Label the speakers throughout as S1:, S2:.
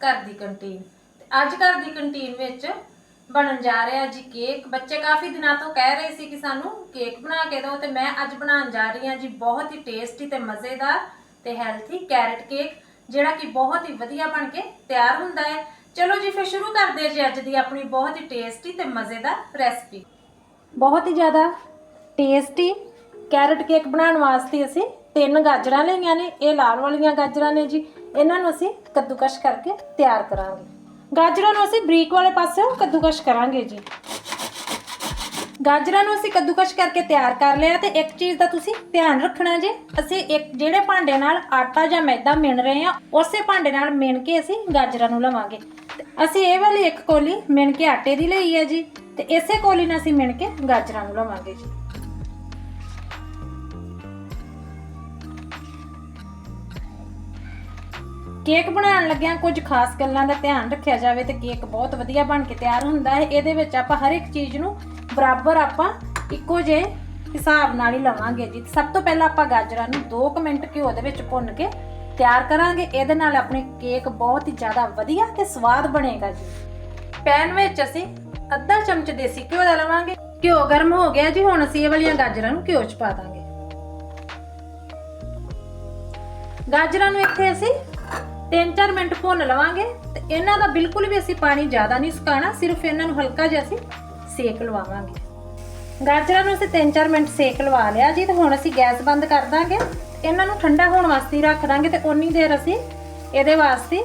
S1: ਘਰ ਦੀ ਕੰਟੀਨ ਅੱਜ ਘਰ ਦੀ ਕੰਟੀਨ ਵਿੱਚ ਬਣਨ ਜਾ ਰਿਹਾ ਜੀ ਕੇਕ ਬੱਚੇ ਕਾਫੀ ਦਿਨਾਂ ਤੋਂ ਕਹਿ ਰਹੇ ਸੀ ਕਿ ਸਾਨੂੰ ਕੇਕ ਬਣਾ ਕੇ ਦਿਓ ਤੇ ਮੈਂ ਅੱਜ ਬਣਾਉਣ ਜਾ ਰਹੀ ਹਾਂ ਜੀ ਬਹੁਤ ਹੀ ਟੇਸਟੀ ਤੇ ਮਜ਼ੇਦਾਰ ਤੇ ਹੈਲਥੀ ਕੈਰਟ ਕੇਕ ਜਿਹੜਾ ਕਿ ਬਹੁਤ ਹੀ ਵਧੀਆ ਬਣ ਕੇ ਤਿਆਰ ਹੁੰਦਾ ਹੈ। ਚਲੋ ਜੀ, ਫਿਰ ਸ਼ੁਰੂ ਕਰਦੇ ਜੀ ਅੱਜ ਦੀ ਆਪਣੀ ਬਹੁਤ ਹੀ ਟੇਸਟੀ ਤੇ ਮਜ਼ੇਦਾਰ ਰੈਸਪੀ ਬਹੁਤ ਹੀ ਜ਼ਿਆਦਾ ਟੇਸਟੀ ਕੈਰਟ ਕੇਕ ਬਣਾਉਣ ਵਾਸਤੇ ਅਸੀਂ ਤਿੰਨ ਗਾਜਰਾਂ ਲਈਆਂ ਨੇ। ਇਹ ਲਾਲ ਵਾਲੀਆਂ ਗਾਜਰਾਂ ਨੇ ਜੀ। ਇਹਨਾਂ ਨੂੰ ਅਸੀਂ ਕੱਦੂਕਸ਼ ਕਰਕੇ ਤਿਆਰ ਕਰਾਂਗੇ। ਗਾਜਰਾਂ ਨੂੰ ਅਸੀਂ ਬਰੀਕ ਵਾਲੇ ਪਾਸਿਓਂ ਕੱਦੂਕਸ਼ ਕਰਾਂਗੇ ਜੀ। ਗਾਜਰਾਂ ਨੂੰ ਅਸੀਂ ਕੱਦੂਕਸ਼ ਕਰਕੇ ਤਿਆਰ ਕਰ ਲਿਆ ਤੇ ਇੱਕ ਚੀਜ਼ ਦਾ ਤੁਸੀਂ ਧਿਆਨ ਰੱਖਣਾ ਜੀ, ਅਸੀਂ ਇੱਕ ਜਿਹੜੇ ਭਾਂਡੇ ਨਾਲ ਆਟਾ ਜਾਂ ਮੈਦਾ ਮਿਣ ਰਹੇ ਹਾਂ, ਉਸੇ ਭਾਂਡੇ ਨਾਲ ਮਿਣ ਕੇ ਅਸੀਂ ਗਾਜਰਾਂ ਨੂੰ ਲਵਾਂਗੇ। ਅਸੀਂ ਇਹ ਵਾਲੀ ਇੱਕ ਕੋਲੀ ਮਿਣ ਕੇ ਆਟੇ ਦੀ ਲਈ ਹੈ ਜੀ, ਤੇ ਇਸੇ ਕੋਲੀ ਨਾਲ ਅਸੀਂ ਮਿਣ ਕੇ ਗਾਜਰਾਂ ਨੂੰ ਲਵਾਂਗੇ ਜੀ। ਕੇਕ ਬਣਾਉਣ ਲੱਗਿਆਂ ਕੁਝ ਖਾਸ ਗੱਲਾਂ ਦਾ ਧਿਆਨ ਰੱਖਿਆ ਜਾਵੇ ਤੇ ਕੇਕ ਬਹੁਤ ਵਧੀਆ ਬਣ ਕੇ ਤਿਆਰ ਹੁੰਦਾ ਹੈ। ਇਹਦੇ ਵਿੱਚ ਆਪਾਂ ਹਰ ਇੱਕ ਚੀਜ਼ ਨੂੰ ਬਰਾਬਰ ਆਪਾਂ ਇੱਕੋ ਜਿਹੇ ਹਿਸਾਬ ਨਾਲ ਹੀ ਲਵਾਂਗੇ ਜੀ। ਸਭ ਤੋਂ ਪਹਿਲਾਂ ਆਪਾਂ ਗਾਜਰਾਂ ਨੂੰ 2 ਮਿੰਟ ਘਿਓ ਦੇ ਵਿੱਚ ਭੁੰਨ ਕੇ ਤਿਆਰ ਕਰਾਂਗੇ। ਇਹਦੇ ਨਾਲ ਆਪਣੇ ਕੇਕ ਬਹੁਤ ਹੀ ਜ਼ਿਆਦਾ ਵਧੀਆ ਤੇ ਸਵਾਦ ਬਣੇਗਾ ਜੀ। ਪੈਨ ਵਿੱਚ ਅਸੀਂ ਅੱਧਾ ਚਮਚ ਦੇਸੀ ਘਿਓ ਦਾ ਲਵਾਂਗੇ। ਘਿਓ ਗਰਮ ਹੋ ਗਿਆ ਜੀ, ਹੁਣ ਅਸੀਂ ਇਹ ਵਾਲੀਆਂ ਗਾਜਰਾਂ ਨੂੰ ਘਿਓ 'ਚ ਪਾ ਦਾਂਗੇ। ਗਾਜਰਾਂ ਨੂੰ ਇੱਥੇ ਅਸੀਂ 3-4 ਮਿੰਟ ਭੁੰਨ ਲਵਾਂਗੇ ਤੇ ਇਹਨਾਂ ਦਾ ਬਿਲਕੁਲ ਵੀ ਅਸੀਂ ਪਾਣੀ ਜ਼ਿਆਦਾ ਨਹੀਂ ਸੁਕਾਣਾ ਸਿਰਫ ਇਹਨਾਂ ਨੂੰ ਹਲਕਾ ਜਿਹਾ ਅਸੀਂ ਸੇਕ ਲਵਾਵਾਂਗੇ। ਗਾਜਰਾਂ ਨੂੰ ਅਸੀਂ 3-4 ਮਿੰਟ ਸੇਕ ਲਵਾ ਲਿਆ ਜੀ, ਤੇ ਹੁਣ ਅਸੀਂ ਗੈਸ ਬੰਦ ਕਰ ਦਾਂਗੇ। ਇਹਨਾਂ ਨੂੰ ਠੰਡਾ ਹੋਣ ਵਾਸਤੇ ਰੱਖ ਦਾਂਗੇ ਤੇ ਉਨੀ ਦੇਰ ਅਸੀਂ ਇਹਦੇ ਵਾਸਤੇ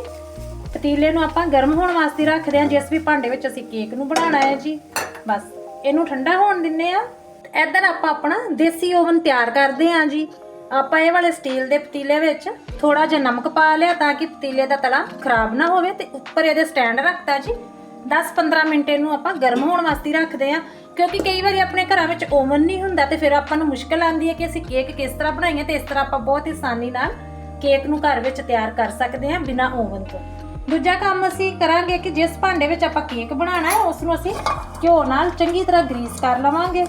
S1: ਪਤੀਲੇ ਨੂੰ ਆਪਾਂ ਗਰਮ ਹੋਣ ਵਾਸਤੇ ਰੱਖਦੇ ਹਾਂ, ਜਿਸ ਵੀ ਭਾਂਡੇ ਵਿੱਚ ਅਸੀਂ ਕੇਕ ਨੂੰ ਬਣਾਉਣਾ ਹੈ ਜੀ। ਬਸ, ਇਹਨੂੰ ਠੰਡਾ ਹੋਣ ਦਿੰਨੇ ਆ ਇੱਧਰ ਆਪਾਂ ਆਪਣਾ ਦੇਸੀ ਓਵਨ ਤਿਆਰ ਕਰਦੇ ਹਾਂ ਜੀ। ਆਪਾਂ ਇਹ ਵਾਲੇ ਸਟੀਲ ਦੇ ਪਤੀਲੇ ਵਿੱਚ ਥੋੜਾ ਜਿਹਾ ਨਮਕ ਪਾ ਲਿਆ ਤਾਂ ਕਿ ਪਤੀਲੇ ਦਾ ਤਲਾ ਖਰਾਬ ਨਾ ਹੋਵੇ ਤੇ ਉੱਪਰ ਇਹਦੇ ਸਟੈਂਡ ਰੱਖਤਾ ਜੀ। 10-15 ਮਿੰਟ ਇਹਨੂੰ ਆਪਾਂ ਗਰਮ ਹੋਣ ਵਾਸਤੇ ਰੱਖਦੇ ਆ ਕਿਉਂਕਿ ਕਈ ਵਾਰੀ ਆਪਣੇ ਘਰਾਂ ਵਿੱਚ ਓਵਨ ਨਹੀਂ ਹੁੰਦਾ ਤੇ ਫਿਰ ਆਪਾਂ ਨੂੰ ਮੁਸ਼ਕਲ ਆਉਂਦੀ ਹੈ ਕਿ ਅਸੀਂ ਕੇਕ ਕਿਸ ਤਰ੍ਹਾਂ ਬਣਾਈਏ ਤੇ ਇਸ ਤਰ੍ਹਾਂ ਆਪਾਂ ਬਹੁਤ ਹੀ ਆਸਾਨੀ ਨਾਲ ਕੇਕ ਨੂੰ ਘਰ ਵਿੱਚ ਤਿਆਰ ਕਰ ਸਕਦੇ ਹਾਂ ਬਿਨਾਂ ਓਵਨ ਤੋਂ। ਦੂਜਾ ਕੰਮ ਅਸੀਂ ਕਰਾਂਗੇ ਕਿ ਜਿਸ ਭਾਂਡੇ ਵਿੱਚ ਆਪਾਂ ਕੇਕ ਬਣਾਉਣਾ ਹੈ, ਉਸ ਨੂੰ ਅਸੀਂ ਘਿਓ ਨਾਲ ਚੰਗੀ ਤਰ੍ਹਾਂ ਗਰੀਸ ਕਰ ਲਵਾਂਗੇ।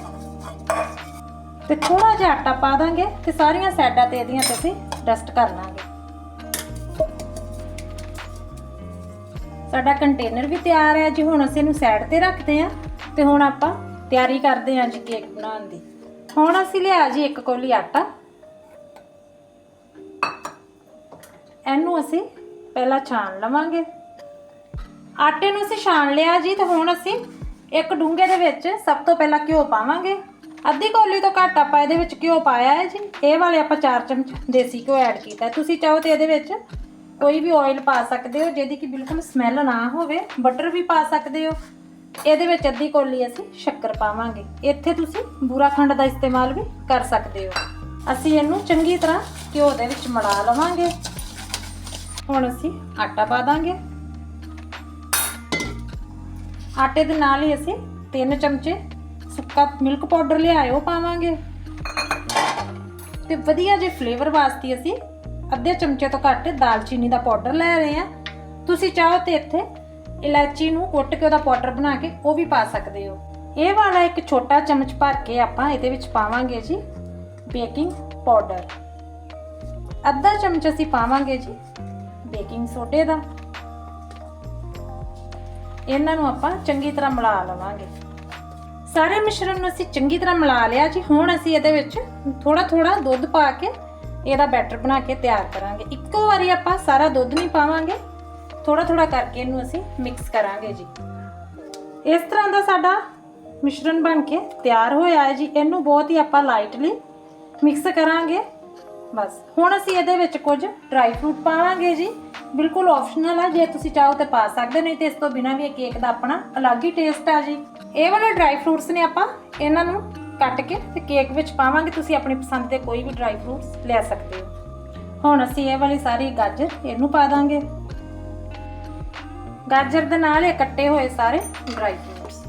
S1: ਤੇ ਥੋੜਾ ਜਿਹਾ ਆਟਾ ਪਾ ਦਾਂਗੇ ਤੇ ਸਾਰੀਆਂ ਸਾਈਡਾਂ ਤੇ ਇਹਦੀਆਂ ਤੇ ਅਸੀਂ ਡਸਟ ਕਰ ਲਾਂਗੇ। ਸਾਡਾ ਕੰਟੇਨਰ ਵੀ ਤਿਆਰ ਹੈ ਜੀ, ਹੁਣ ਅਸੀਂ ਇਹਨੂੰ ਸਾਈਡ ਤੇ ਰੱਖਦੇ ਹਾਂ ਤੇ ਹੁਣ ਆਪਾਂ ਤਿਆਰੀ ਕਰਦੇ ਹਾਂ ਜੀ ਕੇਕ ਬਣਾਉਣ ਦੀ। ਹੁਣ ਅਸੀਂ ਲਿਆ ਜੀ ਇੱਕ ਕੋਲੀ ਆਟਾ। ਇਹਨੂੰ ਅਸੀਂ ਪਹਿਲਾਂ ਛਾਣ ਲਵਾਂਗੇ। ਆਟੇ ਨੂੰ ਅਸੀਂ ਛਾਣ ਲਿਆ ਜੀ ਤੇ ਹੁਣ ਅਸੀਂ ਇੱਕ ਡੂੰਘੇ ਦੇ ਵਿੱਚ ਸਭ ਤੋਂ ਪਹਿਲਾਂ ਘਿਓ ਪਾਵਾਂਗੇ। ਅੱਧੀ ਕੌਲੀ ਤੋਂ ਘੱਟ ਆਪਾਂ ਇਹਦੇ ਵਿੱਚ ਘਿਓ ਪਾਇਆ ਹੈ ਜੀ। ਇਹ ਵਾਲੇ ਆਪਾਂ 4 ਚਮਚ ਦੇਸੀ ਘਿਓ ਐਡ ਕੀਤਾ ਤੁਸੀਂ ਚਾਹੋ ਤੇ ਇਹਦੇ ਵਿੱਚ ਕੋਈ ਵੀ ਆਇਲ ਪਾ ਸਕਦੇ ਹੋ, ਜਿਹਦੀ ਕਿ ਬਿਲਕੁਲ ਸਮੈਲ ਨਾ ਹੋਵੇ। ਬਟਰ ਵੀ ਪਾ ਸਕਦੇ ਹੋ। ਇਹਦੇ ਵਿੱਚ ਅੱਧੀ ਕੌਲੀ ਅਸੀਂ ਸ਼ੱਕਰ ਪਾਵਾਂਗੇ। ਇੱਥੇ ਤੁਸੀਂ ਬੂਰਾ ਖੰਡ ਦਾ ਇਸਤੇਮਾਲ ਵੀ ਕਰ ਸਕਦੇ ਹੋ। ਅਸੀਂ ਇਹਨੂੰ ਚੰਗੀ ਤਰ੍ਹਾਂ ਘਿਓ ਦੇ ਵਿੱਚ ਮੜਾ ਲਵਾਂਗੇ। ਹੁਣ ਅਸੀਂ ਆਟਾ ਪਾ ਦਾਂਗੇ। ਆਟੇ ਦੇ ਨਾਲ ਹੀ ਅਸੀਂ 3 ਚਮਚੇ ਸੁੱਕਾ ਮਿਲਕ ਪਾਊਡਰ ਲਿਆਇਓ ਪਾਵਾਂਗੇ। ਤੇ ਵਧੀਆ ਜੇ ਫਲੇਵਰ ਵਾਸਤੇ ਅਸੀਂ ਅੱਧੇ ਚਮਚੇ ਤੋਂ ਘੱਟ ਦਾਲਚੀਨੀ ਦਾ ਪਾਊਡਰ ਲੈ ਰਹੇ ਹਾਂ। ਤੁਸੀਂ ਚਾਹੋ ਤੇ ਇੱਥੇ ਇਲਾਇਚੀ ਨੂੰ ਕੁੱਟ ਕੇ ਉਹਦਾ ਪਾਊਡਰ ਬਣਾ ਕੇ ਉਹ ਵੀ ਪਾ ਸਕਦੇ ਹੋ। ਇਹ ਵਾਲਾ ਇੱਕ ਛੋਟਾ ਚਮਚ ਭਰ ਕੇ ਆਪਾਂ ਇਹਦੇ ਵਿੱਚ ਪਾਵਾਂਗੇ ਜੀ ਬੇਕਿੰਗ ਪਾਊਡਰ ਅੱਧਾ ਚਮਚ ਅਸੀਂ ਪਾਵਾਂਗੇ ਜੀ ਬੇਕਿੰਗ ਸੋਡੇ ਦਾ। ਇਹਨਾਂ ਨੂੰ ਆਪਾਂ ਚੰਗੀ ਤਰ੍ਹਾਂ ਮਿਲਾ ਲਵਾਂਗੇ। ਸਾਰੇ ਮਿਸ਼ਰਣ ਨੂੰ ਅਸੀਂ ਚੰਗੀ ਤਰ੍ਹਾਂ ਮਿਲਾ ਲਿਆ ਜੀ। ਹੁਣ ਅਸੀਂ ਇਹਦੇ ਵਿੱਚ ਥੋੜਾ ਥੋੜਾ ਦੁੱਧ ਪਾ ਕੇ ਇਹਦਾ ਬੈਟਰ ਬਣਾ ਕੇ ਤਿਆਰ ਕਰਾਂਗੇ। ਇੱਕੋ ਵਾਰੀ ਆਪਾਂ ਸਾਰਾ ਦੁੱਧ ਨਹੀਂ ਪਾਵਾਂਗੇ। ਥੋੜਾ ਥੋੜਾ ਕਰਕੇ ਇਹਨੂੰ ਅਸੀਂ ਮਿਕਸ ਕਰਾਂਗੇ ਜੀ। ਇਸ ਤਰ੍ਹਾਂ ਦਾ ਸਾਡਾ ਮਿਸ਼ਰਣ ਬਣ ਕੇ ਤਿਆਰ ਹੋਇਆ ਹੈ ਜੀ। ਇਹਨੂੰ ਬਹੁਤ ਹੀ ਆਪਾਂ ਲਾਈਟਲੀ ਮਿਕਸ ਕਰਾਂਗੇ। ਬਸ। ਹੁਣ ਅਸੀਂ ਇਹਦੇ ਵਿੱਚ ਕੁਝ ਡਰਾਈ ਫਰੂਟ ਪਾਵਾਂਗੇ ਜੀ। ਬਿਲਕੁਲ ਆਪਸ਼ਨਲ ਆ, ਜੇ ਤੁਸੀਂ ਚਾਹੋ ਤੇ ਪਾ ਸਕਦੇ ਨਹੀਂ ਤੇ ਇਸ ਤੋਂ ਬਿਨਾ ਵੀ ਇਹ ਕੇਕ ਦਾ ਆਪਣਾ ਅਲੱਗ ਹੀ ਟੇਸਟ ਆ ਜੀ। ਇਹ ਵਾਲੇ ਡਰਾਈ ਫਰੂਟਸ ਨੇ ਆਪਾਂ ਇਹਨਾਂ ਨੂੰ ਕੱਟ ਕੇ ਤੇ ਕੇਕ ਵਿੱਚ ਪਾਵਾਂਗੇ, ਤੁਸੀਂ ਆਪਣੀ ਪਸੰਦ ਦੇ ਕੋਈ ਵੀ ਡਰਾਈ ਫਰੂਟਸ ਲੈ ਸਕਦੇ ਹੋ। ਹੁਣ ਅਸੀਂ ਇਹ ਵਾਲੀ ਸਾਰੀ ਗਾਜਰ ਇਹਨੂੰ ਪਾ ਦਾਂਗੇ। ਗਾਜਰ ਦੇ ਨਾਲ ਇਹ ਕੱਟੇ ਹੋਏ ਸਾਰੇ ਡਰਾਈ ਫਰੂਟਸ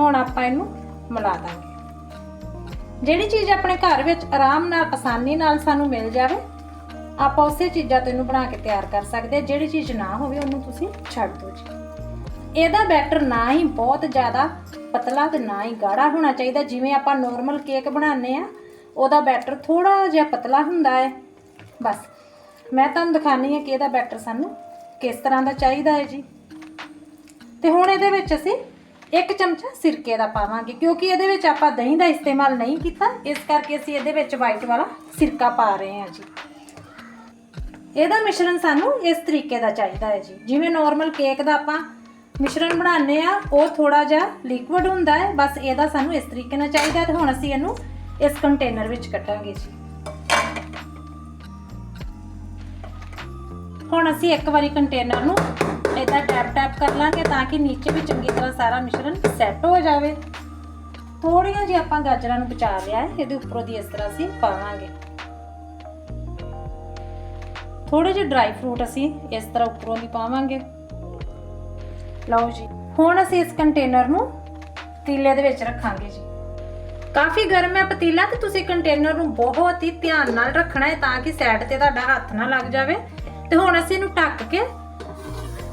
S1: ਹੁਣ ਆਪਾਂ ਇਹਨੂੰ ਮਿਲਾ ਦਾਂਗੇ। ਜਿਹੜੀ ਚੀਜ਼ ਆਪਣੇ ਘਰ ਵਿੱਚ ਆਰਾਮ ਨਾਲ, ਆਸਾਨੀ ਨਾਲ ਸਾਨੂੰ ਮਿਲ ਜਾਵੇ ਆਪਾਂ ਉਸੇ ਚੀਜ਼ਾਂ ਤੋਂ ਇਹਨੂੰ ਬਣਾ ਕੇ ਤਿਆਰ ਕਰ ਸਕਦੇ ਹਾਂ ਜਿਹੜੀ ਚੀਜ਼ ਨਾ ਹੋਵੇ ਉਹਨੂੰ ਤੁਸੀਂ ਛੱਡ ਦਿਓ ਜੀ। ਇਹਦਾ ਬੈਟਰ ਨਾ ਹੀ ਬਹੁਤ ਜ਼ਿਆਦਾ ਪਤਲਾ ਤੇ ਨਾ ਹੀ ਗਾੜਾ ਹੋਣਾ ਚਾਹੀਦਾ। ਜਿਵੇਂ ਆਪਾਂ ਨਾਰਮਲ ਕੇਕ ਬਣਾਉਂਦੇ ਆ, ਉਹਦਾ ਬੈਟਰ ਥੋੜਾ ਜਿਹਾ ਪਤਲਾ ਹੁੰਦਾ ਹੈ। ਬਸ, ਮੈਂ ਤੁਹਾਨੂੰ ਦਿਖਾਣੀ ਹੈ ਕਿ ਇਹਦਾ ਬੈਟਰ ਸਾਨੂੰ ਕਿਸ ਤਰ੍ਹਾਂ ਦਾ ਚਾਹੀਦਾ ਹੈ ਜੀ। ਤੇ ਹੁਣ ਇਹਦੇ ਵਿੱਚ ਅਸੀਂ ਇੱਕ ਚਮਚਾ ਸਿਰਕੇ ਦਾ ਪਾਵਾਂਗੇ, ਕਿਉਂਕਿ ਇਹਦੇ ਵਿੱਚ ਆਪਾਂ ਦਹੀਂ ਦਾ ਇਸਤੇਮਾਲ ਨਹੀਂ ਕੀਤਾ। ਇਸ ਕਰਕੇ ਅਸੀਂ ਇਹਦੇ ਵਿੱਚ ਵਾਈਟ ਵਾਲਾ ਸਿਰਕਾ ਪਾ ਰਹੇ ਹਾਂ ਜੀ। ਇਹਦਾ ਮਿਸ਼ਰਣ ਸਾਨੂੰ ਇਸ ਤਰੀਕੇ ਦਾ ਚਾਹੀਦਾ ਹੈ ਜੀ। ਜਿਵੇਂ ਨਾਰਮਲ ਕੇਕ ਦਾ ਆਪਾਂ ਮਿਸ਼ਰਣ ਬਣਾਉਂਦੇ ਆ ਉਹ ਥੋੜਾ ਜਿਹਾ ਲਿਕੁਇਡ ਹੁੰਦਾ ਹੈ, ਬਸ ਇਹਦਾ ਸਾਨੂੰ ਇਸ ਤਰੀਕੇ ਨਾਲ ਚਾਹੀਦਾ ਹੈ ਤੇ ਹੁਣ ਅਸੀਂ ਇਹਨੂੰ ਇਸ ਕੰਟੇਨਰ ਵਿੱਚ ਕੱਟਾਂਗੇ ਜੀ। ਹੁਣ ਅਸੀਂ ਇੱਕ ਵਾਰੀ ਕੰਟੇਨਰ ਨੂੰ ਇਦਾਂ ਟੈਪ ਟੈਪ ਕਰ ਲਾਂਗੇ ਤਾਂ ਕਿ ਨੀਚੇ ਵੀ ਚੰਗੀ ਤਰ੍ਹਾਂ ਸਾਰਾ ਮਿਸ਼ਰਣ ਸੈੱਟ ਹੋ ਜਾਵੇ। ਥੋੜੀਆਂ ਜਿਹੀ ਆਪਾਂ ਗਾਜਰਾਂ ਨੂੰ ਬਚਾ ਲਿਆ ਹੈ, ਇਹਦੇ ਉੱਪਰੋਂ ਦੀ ਇਸ ਤਰ੍ਹਾਂ ਅਸੀਂ ਪਾਵਾਂਗੇ। ਥੋੜੇ ਜਿਹੇ ਡਰਾਈ ਫਰੂਟ ਅਸੀਂ ਇਸ ਤਰ੍ਹਾਂ ਉੱਪਰੋਂ ਦੀ ਪਾਵਾਂਗੇ। ਲਓ ਜੀ, ਹੁਣ ਅਸੀਂ ਇਸ ਕੰਟੇਨਰ ਨੂੰ ਪਤੀਲੇ ਦੇ ਵਿੱਚ ਰੱਖਾਂਗੇ ਜੀ। ਕਾਫੀ ਗਰਮ ਹੈ ਪਤੀਲਾ ਤੇ ਤੁਸੀਂ ਕੰਟੇਨਰ ਨੂੰ ਬਹੁਤ ਹੀ ਧਿਆਨ ਨਾਲ ਰੱਖਣਾ ਹੈ ਤਾਂ ਕਿ ਸਾਈਡ ਤੇ ਤੁਹਾਡਾ ਹੱਥ ਨਾ ਲੱਗ ਜਾਵੇ। ਤੇ ਹੁਣ ਅਸੀਂ ਇਹਨੂੰ ਢੱਕ ਕੇ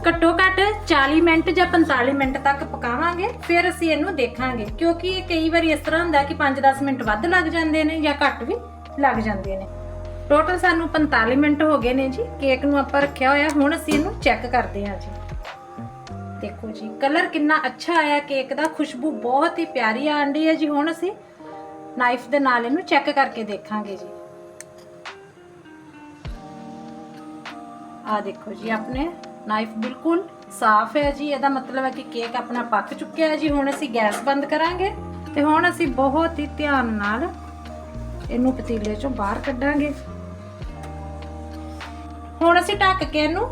S1: ਘੱਟੋ ਘੱਟ 40 ਮਿੰਟ ਜਾਂ 45 ਮਿੰਟ ਤੱਕ ਪਕਾਵਾਂਗੇ, ਫਿਰ ਅਸੀਂ ਇਹਨੂੰ ਦੇਖਾਂਗੇ। ਕਿਉਂਕਿ ਇਹ ਕਈ ਵਾਰੀ ਇਸ ਤਰ੍ਹਾਂ ਹੁੰਦਾ ਕਿ 5-10 ਮਿੰਟ ਵੱਧ ਲੱਗ ਜਾਂਦੇ ਨੇ ਜਾਂ ਘੱਟ ਵੀ ਲੱਗ ਜਾਂਦੇ ਨੇ। ਟੋਟਲ ਸਾਨੂੰ 45 ਮਿੰਟ ਹੋ ਗਏ ਨੇ ਜੀ। ਕੇਕ ਨੂੰ ਆਪਾਂ ਰੱਖਿਆ ਹੋਇਆ। ਹੁਣ ਅਸੀਂ ਇਹਨੂੰ ਚੈੱਕ ਕਰਦੇ ਹਾਂ ਜੀ। ਦੇਖੋ ਜੀ ਕਲਰ ਕਿੰਨਾ ਅੱਛਾ ਆਇਆ ਕੇਕ ਦਾ। ਖੁਸ਼ਬੂ ਬਹੁਤ ਹੀ ਪਿਆਰੀ ਆਂਡੀ ਹੈ ਜੀ ਹੁਣ ਅਸੀਂ। ਨਾਈਫ ਦੇ ਨਾਲ ਇਹਨੂੰ ਚੈੱਕ ਕਰਕੇ ਦੇਖਾਂਗੇ ਜੀ। ਆ ਦੇਖੋ ਜੀ, ਆਪਣੇ ਨਾਈਫ ਬਿਲਕੁਲ ਸਾਫ਼ ਹੈ ਜੀ। ਇਹਦਾ ਮਤਲਬ ਹੈ ਕਿ ਕੇਕ ਆਪਣਾ ਪੱਕ ਚੁੱਕਿਆ ਹੈ ਜੀ। ਹੁਣ ਅਸੀਂ ਗੈਸ ਬੰਦ ਕਰਾਂਗੇ ਤੇ ਹੁਣ ਅਸੀਂ ਬਹੁਤ ਹੀ ਧਿਆਨ ਨਾਲ ਇਹਨੂੰ ਪਤੀਲੇ ਚੋਂ ਬਾਹਰ ਕੱਢਾਂਗੇ। ਹੁਣ ਅਸੀਂ ਢੱਕ ਕੇ ਇਹਨੂੰ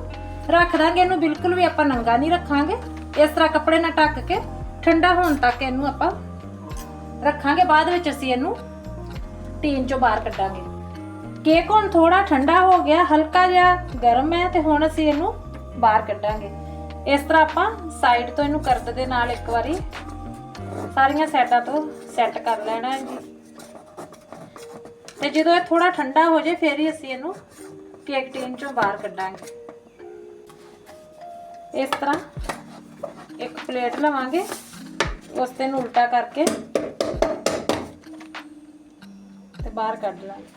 S1: ਰੱਖ ਦਾਂਗੇ, ਇਹਨੂੰ ਬਿਲਕੁਲ ਵੀ ਆਪਾਂ ਨੰਗਾ ਨਹੀਂ ਰੱਖਾਂਗੇ। ਇਸ ਤਰ੍ਹਾਂ ਕੱਪੜੇ ਨਾਲ ਢੱਕ ਕੇ, ਠੰਡਾ ਹੋਣ ਤੱਕ ਇਹਨੂੰ ਆਪਾਂ ਰੱਖਾਂਗੇ। ਬਾਅਦ ਵਿੱਚ ਅਸੀਂ ਇਹਨੂੰ ਟੀਨ ਚੋਂ ਬਾਹਰ ਕੱਢਾਂਗੇ। ਕੇਕ ਹੁਣ ਥੋੜਾ ਠੰਡਾ ਹੋ ਗਿਆ, ਹਲਕਾ ਜਿਹਾ ਗਰਮ ਹੈ ਤੇ ਹੁਣ ਅਸੀਂ ਇਹਨੂੰ ਬਾਹਰ ਕੱਢਾਂਗੇ। ਇਸ ਤਰ੍ਹਾਂ ਆਪਾਂ ਸਾਈਡ ਤੋਂ ਇਹਨੂੰ ਕਰਦ ਦੇ ਨਾਲ ਇੱਕ ਵਾਰੀ ਸਾਰੀਆਂ ਸਾਈਡਾਂ ਤੋਂ ਸੈੱਟ ਕਰ ਲੈਣਾ ਹੈ ਜੀ। ਤੇ ਜਦੋਂ ਇਹ ਥੋੜਾ ਠੰਡਾ ਹੋ ਜਾਏ, ਫੇਰ ਹੀ ਅਸੀਂ ਇਹਨੂੰ ਕੇਕ ਟੀਨ ਚੋਂ ਬਾਹਰ ਕੱਢਾਂਗੇ। ਇਸ ਤਰ੍ਹਾਂ ਇੱਕ ਪਲੇਟ ਲਵਾਂਗੇ, ਉਸ ਤੇ ਨੂੰ ਉਲਟਾ ਕਰਕੇ ਤੇ ਬਾਹਰ ਕੱਢ ਲਾਂਗੇ।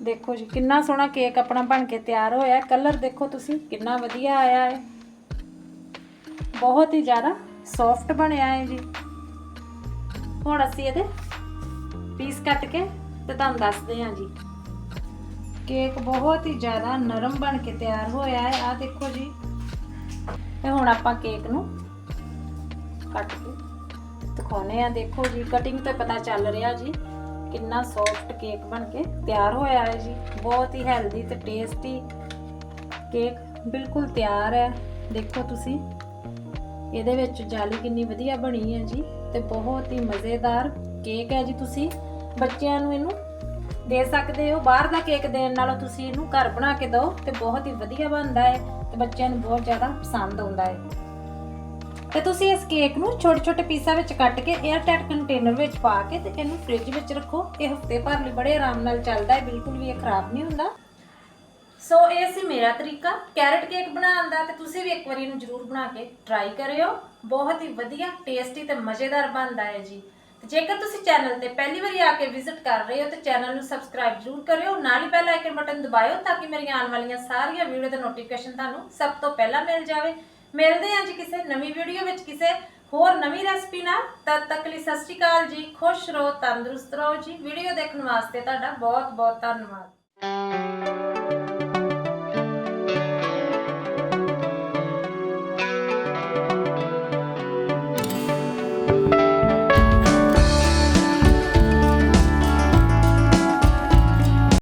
S1: ਦੇਖੋ ਜੀ, ਕਿੰਨਾ ਸੋਹਣਾ ਕੇਕ ਆਪਣਾ ਬਣ ਕੇ ਤਿਆਰ ਹੋਇਆ। ਕਲਰ ਦੇਖੋ ਤੁਸੀਂ, ਕਿੰਨਾ ਵਧੀਆ ਆਇਆ ਹੈ। ਬਹੁਤ ਹੀ ਜ਼ਿਆਦਾ ਸੌਫਟ ਬਣਿਆ ਹੈ ਜੀ। ਹੁਣ ਅਸੀਂ ਇਹਦੇ ਪੀਸ ਕੱਟ ਕੇ ਤੇ ਤੁਹਾਨੂੰ ਦੱਸਦੇ ਹਾਂ ਜੀ। ਕੇਕ ਬਹੁਤ ਹੀ ਜ਼ਿਆਦਾ ਨਰਮ ਬਣ ਕੇ ਤਿਆਰ ਹੋਇਆ ਹੈ। ਆ ਦੇਖੋ ਜੀ। ਤੇ ਹੁਣ ਆਪਾਂ ਕੇਕ ਨੂੰ ਕੱਟ ਕੇ ਦਿਖਾਉਨੇ ਆ ਦੇਖੋ ਜੀ ਕਟਿੰਗ 'ਤੇ ਪਤਾ ਚੱਲ ਰਿਹਾ ਜੀ ਕਿੰਨਾ ਸੌਫਟ ਕੇਕ ਬਣ ਕੇ ਤਿਆਰ ਹੋਇਆ ਹੈ ਜੀ। ਬਹੁਤ ਹੀ ਹੈਲਦੀ ਤੇ ਟੇਸਟੀ ਕੇਕ ਬਿਲਕੁਲ ਤਿਆਰ ਹੈ। ਦੇਖੋ ਤੁਸੀਂ, ਇਹਦੇ ਵਿੱਚ ਜਾਲੀ ਕਿੰਨੀ ਵਧੀਆ ਬਣੀ ਹੈ ਜੀ ਤੇ ਬਹੁਤ ਹੀ ਮਜ਼ੇਦਾਰ ਕੇਕ ਹੈ ਜੀ ਤੁਸੀਂ। ਬੱਚਿਆਂ ਨੂੰ ਇਹਨੂੰ ਦੇ ਸਕਦੇ ਹੋ। ਬਾਹਰ ਦਾ ਕੇਕ ਦੇਣ ਨਾਲੋਂ ਤੁਸੀਂ ਇਹਨੂੰ ਘਰ ਬਣਾ ਕੇ ਦਿਓ ਤੇ ਬਹੁਤ ਹੀ ਵਧੀਆ ਬਣਦਾ ਹੈ ਤੇ ਬੱਚਿਆਂ ਨੂੰ ਬਹੁਤ ਜ਼ਿਆਦਾ ਪਸੰਦ ਆਉਂਦਾ ਹੈ। ਤੇ ਤੁਸੀਂ ਇਸ ਕੇਕ ਨੂੰ ਛੋਟੇ ਛੋਟੇ ਪੀਸਾਂ ਵਿੱਚ ਕੱਟ ਕੇ 에ਅਰ ਟਾਈਟ ਕੰਟੇਨਰ ਵਿੱਚ ਪਾ ਕੇ ਤੇ ਇਹਨੂੰ ਫ੍ਰਿਜ ਵਿੱਚ ਰੱਖੋ। ਇਹ ਹਫ਼ਤੇ ਭਰ ਲਈ ਬੜੇ ਆਰਾਮ ਨਾਲ ਚੱਲਦਾ ਹੈ, ਬਿਲਕੁਲ ਵੀ ਇਹ ਖਰਾਬ ਨਹੀਂ ਹੁੰਦਾ। ਸੋ ਇਹ ਸੀ ਮੇਰਾ ਤਰੀਕਾ ਕੈਰਟ ਕੇਕ ਬਣਾਉਣ ਦਾ ਤੇ ਤੁਸੀਂ ਵੀ ਇੱਕ ਵਾਰੀ ਇਹਨੂੰ ਜ਼ਰੂਰ ਬਣਾ ਕੇ ਟਰਾਈ ਕਰਿਓ। ਬਹੁਤ ਹੀ ਵਧੀਆ ਟੇਸਟੀ ਤੇ ਮਜ਼ੇਦਾਰ ਬਣਦਾ ਹੈ ਜੀ। ਜੇਕਰ ਤੁਸੀਂ ਚੈਨਲ ਤੇ ਪਹਿਲੀ ਵਾਰੀ ਆ ਕੇ ਵਿਜ਼ਿਟ ਕਰ ਰਹੇ ਹੋ ਤਾਂ ਚੈਨਲ ਨੂੰ ਸਬਸਕ੍ਰਾਈਬ ਜ਼ਰੂਰ ਕਰਿਓ, ਨਾਲ ਹੀ ਬੈਲ ਆਈਕਨ ਬਟਨ ਦਬਾਇਓ ਤਾਂ ਕਿ ਮੇਰੀਆਂ ਆਉਣ ਵਾਲੀਆਂ ਸਾਰੀਆਂ ਵੀਡੀਓ ਦਾ ਨੋਟੀਫਿਕੇਸ਼ਨ ਤੁਹਾਨੂੰ ਸਭ ਤੋਂ ਪਹਿਲਾਂ ਮਿਲ ਜਾਵੇ। ਮਿਲਦੇ ਹਾਂ ਜੀ ਕਿਸੇ ਨਵੀਂ ਵੀਡੀਓ ਵਿੱਚ ਕਿਸੇ ਹੋਰ ਨਵੀਂ ਰੈਸਪੀ ਨਾਲ। ਤਦ ਤੱਕ ਲਈ ਸਤਿ ਸ਼੍ਰੀ ਅਕਾਲ ਜੀ, ਖੁਸ਼ ਰਹੋ, ਤੰਦਰੁਸਤ ਰਹੋ ਜੀ। ਵੀਡੀਓ ਦੇਖਣ ਵਾਸਤੇ ਤੁਹਾਡਾ ਬਹੁਤ ਬਹੁਤ ਧੰਨਵਾਦ।